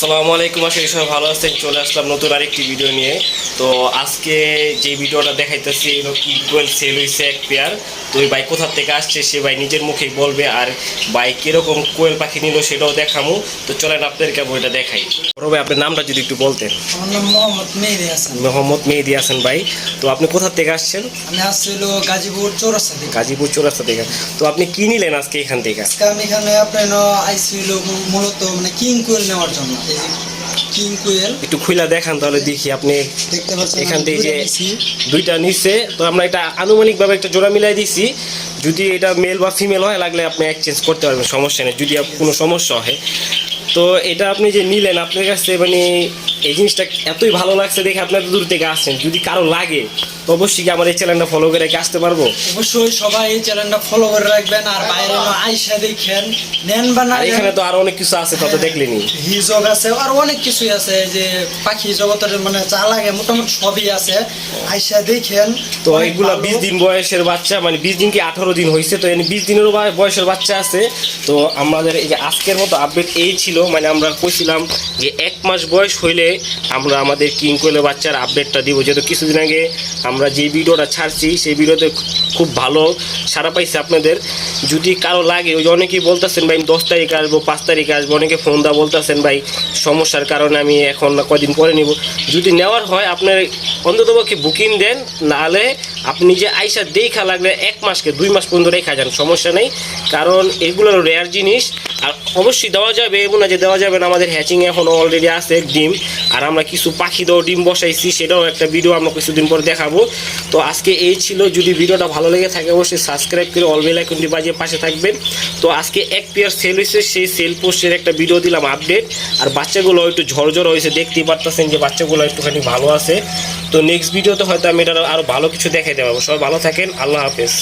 আসসালামু আলাইকুম করি সবাই ভালো আছেন। চলে আসলাম নতুন আরেকটি ভিডিও নিয়ে। তো আজকে যে ভিডিওটা দেখাইতেছি এগুলো কি কোয়েল সেল হয়েছে এক পেয়ার তো ওই ভাই কোথা থেকে আসছে সে ভাই নিজের মুখেই বলবে আর ভাই কীরকম কোয়েল পাখি নিল সেটাও দেখামু। তো চলেন আপনাদেরকে বইটা দেখাই। বড় ভাই আপনার নামটা যদি একটু বলতেন। আমার মোহাম্মদ মেহেদি হাসান। মোহাম্মদ মেহেদি হাসান ভাই। তো আপনি কোথা থেকে আসছেন? আমি আসছি হলো গাজীপুর চৌরাস্তা থেকে। গাজীপুর চৌরাস্তা থেকে। তো আপনি কি নিলেন আজকে এখান থেকে? আজকে আমি এখানে আপনার আইসি মূলত মানে কিং কুয়েল নেওয়ার জন্য। কিং কুয়েল একটু খুইলা দেখান তাহলে দেখি আপনি দেখতে পাচ্ছেন এখান থেকে যে দুইটা। নিচ্ছে তো আমরা এটা আনুমানিকভাবে একটা জোড়া মিলাই দিছি। যদি এটা মেল বা ফিমেল হয় লাগলে আপনি এক্সচেঞ্জ করতে পারবেন সমস্যা নেই। যদি কোনো সমস্যা হয়। তো এটা আপনি যে নিলেন আপনার কাছে মানে এই জিনিসটা এতই ভালো লাগছে দেখে আপনার দূর থেকে আসছেন। যদি কারও লাগে অবশ্যই কি আমার এই চ্যানেলটা ফলো করে আসতে পারব? অবশ্যই সবাই এই চ্যানেলটা ফলো করে রাখবেন আর বাইরে আইসা দেখেন। নেন বা না এখানে তো আরও অনেক কিছু আছে তত দেখলেনি। হিজক আছে আর অনেক কিছুই আছে। যে পাখি জগতের মানে যা লাগে মোটামুটি সবই আছে। আইসা দেখেন তো এগুলা বিশ দিন বয়সের বাচ্চা মানে বিশ দিন কি আঠারো দিন হয়েছে তো এনে বিশ দিনেরও বয়সের বাচ্চা আছে। তো আমাদের এই যে আজকের মতো আপডেট এই ছিল। মানে আমরা কইছিলাম যে এক মাস বয়স হইলে আমরা আমাদের কিং কোয়েলের বাচ্চার আপডেটটা দিব। যেহেতু কিছুদিন আগে আমরা যে ভিডিওটা ছাড়ছি, সেই ভিডিওতে খুব ভালো সারা পাইছে আপনাদের। যদি কারও লাগে, ওই অনেকেই বলতেছেন, ভাই দশ তারিখে আসব, পাঁচ তারিখে আসব। অনেকে ফোন দা বলতেছেন, ভাই, সমস্যার কারণে আমি এখন কদিন পরে নিব। যদি নেওয়ার হয়, আপনার অন্ততপক্ষে বুকিং দেন, নাহলে আপনি যে আইসা দেখা লাগলে এক মাসকে দুই মাস পর্যন্ত রেখা যান, সমস্যা নেই। কারণ এগুলোর রেয়ার জিনিস। আর অবশ্যই দেওয়া যাবে, এমন না যে দেওয়া যাবে না, আমাদের হ্যাচিং এখনও অলরেডি আছে ডিম। আর আমরা কিছু পাখি দাও ডিম বসাইছি, সেটাও একটা ভিডিও আমরা কিছুদিন পর দেখাবো। তো আজকে এই ছিল, যদি ভিডিওটা ভালো লেগে থাকে, অবশ্যই সাবস্ক্রাইব করে অল বেল আইকনটি বাজিয়ে পাশে থাকবেন। তো আজকে এক পেয়ার সেল হয়েছে, সেই সেল পোস্টের একটা ভিডিও দিলাম আপডেট আর বাচ্চাগুলো একটু ঝরঝর হয়েছে, দেখতেই পারতেছেন যে বাচ্চাগুলো একটুখানি ভালো আছে। তো নেক্সট ভিডিওতে হয়তো আমি এটা আরও ভালো কিছু দেখাইতে পারব সবাই ভালো থাকেন, আল্লাহ হাফেজ।